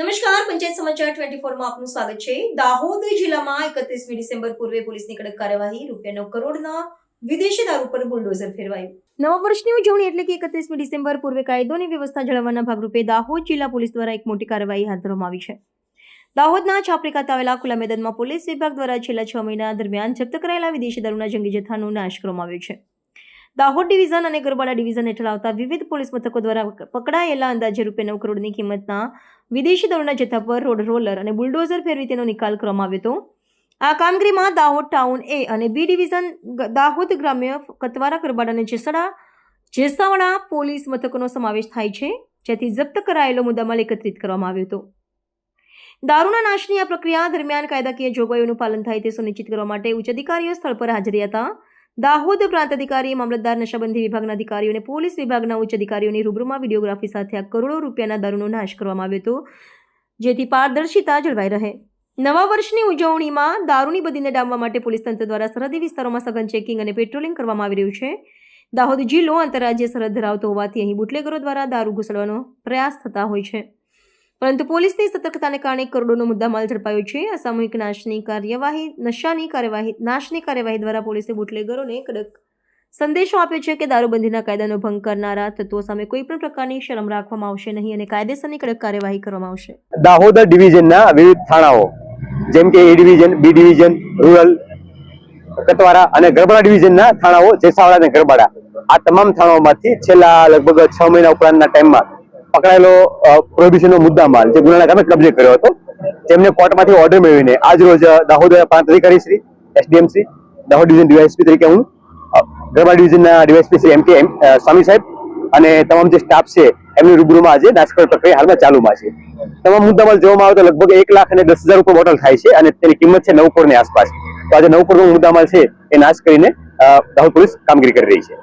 નમસ્કાર, પંચાયત સમાચાર ટ્વેન્ટી ફોરમાં આપનું સ્વાગત છે. દાહોદ જિલ્લામાં એકત્રીસમી ડિસેમ્બર પૂર્વે પોલીસની કડક કાર્યવાહી રૂપિયા નવ કરોડના વિદેશી દારૂ પર બુલડોઝર ફેરવાયું. નવા વર્ષની ઉજવણી એટલે કે એકત્રીસમી ડિસેમ્બર પૂર્વે કાયદોની વ્યવસ્થા જાળવવાના ભાગરૂપે દાહોદ જિલ્લા પોલીસ દ્વારા એક મોટી કાર્યવાહી હાથ ધરવામાં આવી છે. દાહોદના છાપરી ખાતે આવેલા ખુલ્લા મેદાનમાં પોલીસ વિભાગ દ્વારા છેલ્લા છ મહિના દરમિયાન જપ્ત કરાયેલા વિદેશી દારૂના જંગી જથ્થાનો નાશ કરવામાં આવ્યો છે. દાહોદ ડિવિઝન અને ગરબાડા ડિવિઝન હેઠળ આવતા વિવિધ પોલીસ મથકો દ્વારા પકડાયેલા અંદાજે રૂપિયા નવ કરોડની કિંમતના વિદેશી દારૂના જથ્થા પર રોડ રોલર અને બુલડોઝર ફેરવી તેનો નિકાલ કરવામાં આવ્યો હતો. આ કામગીરીમાં દાહોદ ટાઉન એ અને બી ડિવિઝન દાહોદ ગ્રામ્ય કતવારા, ગરબાડા અને જેસડા, જેસાવડા પોલીસ મથકોનો સમાવેશ થાય છે, જેથી જપ્ત કરાયેલો મુદ્દામાલ એકત્રિત કરવામાં આવ્યો હતો. દારૂના નાશની આ પ્રક્રિયા દરમિયાન કાયદાકીય જોગવાઈઓનું પાલન થાય તે સુનિશ્ચિત કરવા માટે ઉચ્ચ અધિકારીઓ સ્થળ પર હાજર હતા દાહોદ પ્રાંત અધિકારીએ મામલતદાર નશાબંધી વિભાગના અધિકારીઓ અને પોલીસ વિભાગના ઉચ્ચ અધિકારીઓની રૂબરૂમાં વિડીયોગ્રાફી સાથે આ કરોડો રૂપિયાના દારૂનો નાશ કરવામાં આવ્યો હતો જેથી પારદર્શિતા જળવાઈ રહે નવા વર્ષની ઉજવણીમાં દારૂની બદીને ડામવા માટે પોલીસ તંત્ર દ્વારા સરહદી વિસ્તારોમાં સઘન ચેકિંગ અને પેટ્રોલિંગ કરવામાં આવી રહ્યું છે દાહોદ જિલ્લો આંતરરાજ્ય સરહદ ધરાવતો હોવાથી અહીં બુટલેગરો દ્વારા દારૂ ઘૂસડવાનો પ્રયાસ થતા હોય છે પરંતુ પોલીસની સતર્કતાને કારણે કરોડોનો મુદ્દામાલ ઝડપાયો છે. આ સામૂહિક નાશની કાર્યવાહી, નશાની કાર્યવાહી, નાશની કાર્યવાહી દ્વારા પોલીસે બુટલેગરોને કડક સંદેશો આપ્યો છે કે દારૂબંધીના કાયદાનો ભંગ કરનારા તત્વો સામે કોઈ પણ પ્રકારની શરમ રાખવામાં આવશે નહીં અને કાયદેસરની કડક કાર્યવાહી કરવામાં આવશે. દાહોદ ડિવિઝનના વિવિધ થાણાઓ, જેમ કે A division, B division, rural Katwara અને ગરબાડા ડિવિઝનના થાણાઓ, જેસાવાડા અને ગરબાડા, આ તમામ થાણાઓમાંથી છેલ્લા લગભગ છ મહિના ઉપરાંતના ટાઈમમાં પકડાયેલો પ્રોહિબિશનનો મુદ્દામાલ જે ગુનાના કામે કબજે કર્યો હતો. તેમને કોર્ટમાંથી ઓર્ડર મેળવીને આજ રોજ દાહોદ પ્રાંત અધિકારી Shri SDM Shri Dahod division DYSP તરીકે હું ગરબા ડિવિઝનના ડીવાયએસપી શ્રી એમ સ્વામી સાહેબ અને તમામ જે સ્ટાફ છે, એમની રૂબરૂમાં આજે નાશકર પ્રક્રિયા હાલમાં ચાલુમાં છે. તમામ મુદ્દામાલ જોવામાં આવે તો લગભગ એક લાખ અને દસ હજાર રૂપિયા બોટલ થાય છે અને તેની કિંમત છે નવ કરોડની આસપાસ. તો આજે નવ કરોડનો મુદ્દામાલ છે એ નાશ કરીને દાહોદ પોલીસ કામગીરી કરી રહી છે.